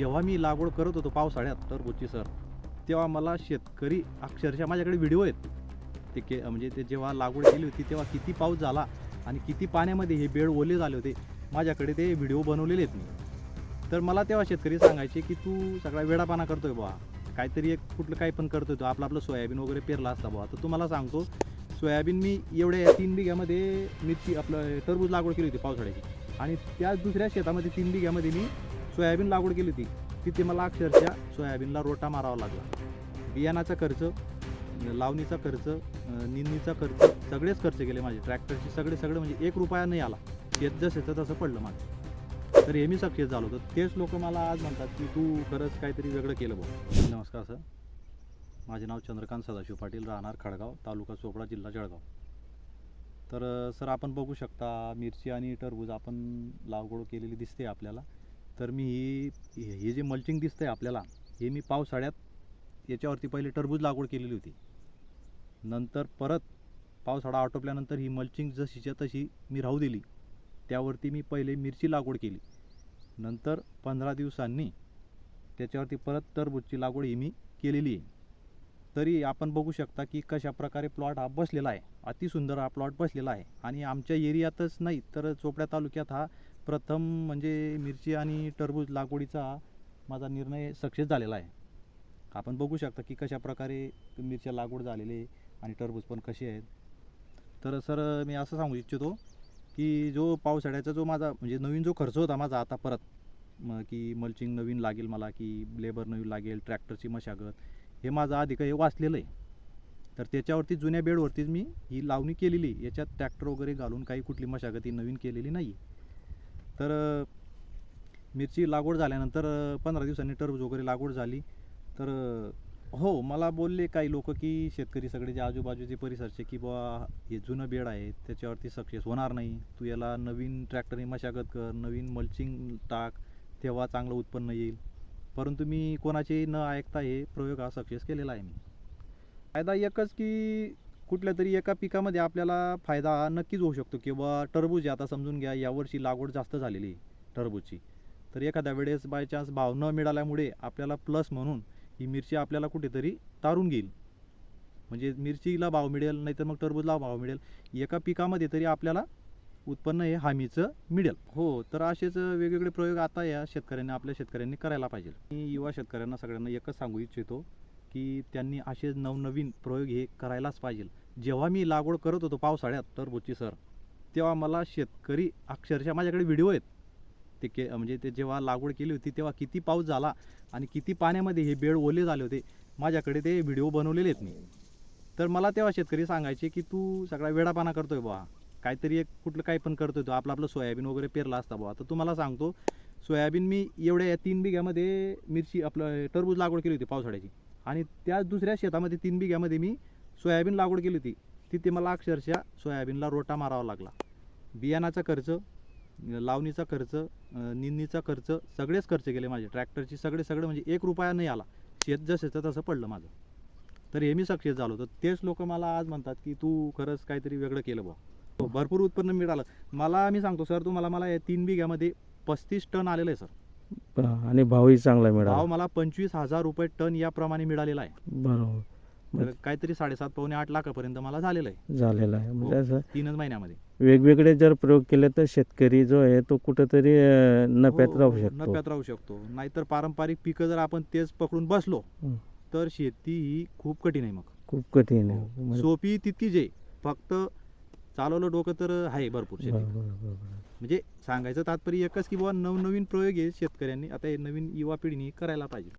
जेव्हा मी लागवड करत होतो पावसाळ्यात टरबूजची सर तेव्हा मला शेतकरी अक्षरशः माझ्याकडे व्हिडिओ आहेत. ते के म्हणजे ते जेव्हा लागवड केली होती तेव्हा किती पाऊस झाला आणि किती पाण्यामध्ये हे बेड ओले झाले होते माझ्याकडे ते व्हिडिओ बनवलेले आहेत मी. तर मला तेव्हा शेतकरी सांगायचे की तू सगळा वेडापाना करतोय बुवा. काहीतरी एक कुठलं काही पण करतोय तो. आपलं आपलं सोयाबीन वगैरे पेरला असता बुवा. तर तुम्हाला सांगतो सोयाबीन मी एवढ्या तीन बिघ्यामध्ये मिरची आपलं टरबूज लागवड केली होती पावसाळ्याची. आणि त्याच दुसऱ्या शेतामध्ये तीन बिघ्यामध्ये मी सोयाबीन लागवड केली होती तिथे मला अक्षरशः सोयाबीनला रोटा मारावा लागला. बियाणाचा खर्च लावणीचा खर्च निंदीचा निंदणीचा खर्च सगळेच खर्च केले माझे. ट्रॅक्टरचे सगळे सगळे म्हणजे एक रुपया नाही आला. शेत जसं तसं पडलं माझं. तर हे मी सक्सेस झालो होतं. तेच लोक मला आज म्हणतात की तू खरंच काहीतरी वेगळं केलं बघ नमस्कार सर. माझे नाव चंद्रकांत सदाशिव पाटील राहणार खडगाव तालुका चोपडा जिल्हा जळगाव. तर सर आपण बघू शकता मिरची आणि टरबूज आपण लागवड केलेली दिसते आपल्याला. तर मी ही हे जे मल्चिंग दिसतंय आपल्याला हे मी पावसाळ्यात याच्यावरती पहिले टरबूज लागवड केलेली होती. नंतर परत पावसाळा आटोपल्यानंतर ही मल्चिंग जशीच्या तशी मी राहू दिली. त्यावरती मी पहिले मिरची लागवड केली. नंतर पंधरा दिवसांनी त्याच्यावरती परत टरबूजची लागवड ही मी केलेली आहे. तरी आपण बघू शकता की कशा प्रकारे प्लॉट हा बसलेला आहे. अतिसुंदर हा प्लॉट बसलेला आहे. आणि आमच्या एरियातच नाही तर चोपड्या तालुक्यात हा प्रथम म्हणजे मिरची आणि टरबूज लागवडीचा माझा निर्णय सक्सेस झालेला आहे. आपण बघू शकता की कशा प्रकारे मिरच्या लागवड झालेली आहे आणि टरबूज पण कसे आहेत. तर सर मी असं सांगू इच्छितो की जो पावसाळ्याचा जो माझा म्हणजे नवीन जो खर्च होता माझा आता परत म की मल्चिंग नवीन लागेल मला की लेबर नवीन लागेल ट्रॅक्टरची मशागत हे माझं आधी काही वाचलेलं आहे. तर त्याच्यावरती जुन्या बेडवरतीच मी ही लावणी केलेली याच्यात ट्रॅक्टर वगैरे घालून काही कुठली मशागत ही नवीन केलेली नाही तर मिरची लागवड झाल्यानंतर पंधरा दिवसांनी टरबूज वगैरे लागवड झाली. तर हो मला बोलले काही लोक की शेतकरी सगळे जे आजूबाजूचे परिसरचे की बुवा हे जुनं बेड आहे त्याच्यावरती सक्सेस होणार नाही. तू याला नवीन ट्रॅक्टरने मशागत कर नवीन मल्चिंग टाक तेव्हा चांगलं उत्पन्न येईल. परंतु मी कोणाचे न ऐकता हे प्रयोग हा सक्सेस केलेला आहे मी. फायदा एकच की कुठल्या तरी एका पिकामध्ये आपल्याला फायदा हा नक्कीच होऊ शकतो किंवा टरबूज आता समजून घ्या यावर्षी लागवड जास्त झालेली आहे टरबूजची. तर एखाद्या वेळेस बाय चान्स भाव न मिळाल्यामुळे आपल्याला प्लस म्हणून ही मिरची आपल्याला कुठेतरी तारून घेईल. म्हणजे मिरचीला भाव मिळेल नाहीतर मग टरबूजला भाव मिळेल. एका पिकामध्ये तरी आपल्याला उत्पन्न हे हमीचं मिळेल. हो तर असेच वेगवेगळे प्रयोग आता या शेतकऱ्यांनी आपल्या शेतकऱ्यांनी करायला पाहिजे. मी युवा शेतकऱ्यांना सगळ्यांना एकच सांगू इच्छितो की त्यांनी असे नवनवीन प्रयोग हे करायलाच पाहिजे. जेव्हा मी लागवड करत होतो पावसाळ्यात टरबूजची सर तेव्हा मला शेतकरी अक्षरशः माझ्याकडे व्हिडिओ आहेत. ते के म्हणजे ते जेव्हा लागवड केली होती तेव्हा किती पाऊस झाला आणि किती पाण्यामध्ये हे बेड ओले झाले होते माझ्याकडे ते व्हिडिओ बनवलेले आहेत मी. तर मला तेव्हा शेतकरी सांगायचे की तू सगळा वेडापाना करतोय बुवा. काहीतरी एक कुठलं काही पण करतोय तो. आपलं आपलं सोयाबीन वगैरे पेरला असता बुवा. तर तुम्हाला सांगतो सोयाबीन मी एवढ्या या तीन बिघ्यामध्ये मिरची आपलं टरबूज लागवड केली होती पावसाळ्याची. आणि त्याच दुसऱ्या शेतामध्ये तीन बिघ्यामध्ये मी सोयाबीन लागवड केली होती. तिथे मला अक्षरशः सोयाबीनला रोटा मारावा लागला. बियाणाचा खर्च लावणीचा खर्च निंदीचा निंदणीचा खर्च सगळेच खर्च केले माझे. ट्रॅक्टरची सगळे सगळे म्हणजे एक रुपया नाही आला. शेत जसं तसं पडलं माझं. तर हे मी सक्सेस झालो. तर तेच लोक मला आज म्हणतात की तू खरंच काहीतरी वेगळं केलं बा भरपूर उत्पन्न मिळालं. मला मी सांगतो सर तुम्हाला मला या तीन बिघ्यामध्ये पस्तीस टन आलेलं आहे सर. आणि भावही चांगला भाव मिळाला मला पंचवीस हजार रुपये टन याप्रमाणे मिळालेला आहे. बरोबर. तर काहीतरी साडेसात पावणे आठ लाखापर्यंत मला झालेलं आहे. झालेला आहे. म्हणजे हो. असं तीनच महिन्यामध्ये. वेगवेगळे जर प्रयोग केले तर शेतकरी जो आहे तो कुठेतरी अं, नफ्यात हो, राहू शकतो. नफ्यात राहू शकतो. नाहीतर पारंपरिक पिकं जर आपण तेच पकडून बसलो हं. तर शेती ही खूप कठीण आहे मग. खूप कठीण आहे. हो. म्हणजे- सोपी तितकीच आहे फक्त चालवलं डोकं तर आहे भरपूर शेती. म्हणजे सांगायचं तात्पर्य एकच की बाबा नवनवीन प्रयोग आहे शेतकऱ्यांनी. आता हे नवीन युवा पिढीने करायला पाहिजे.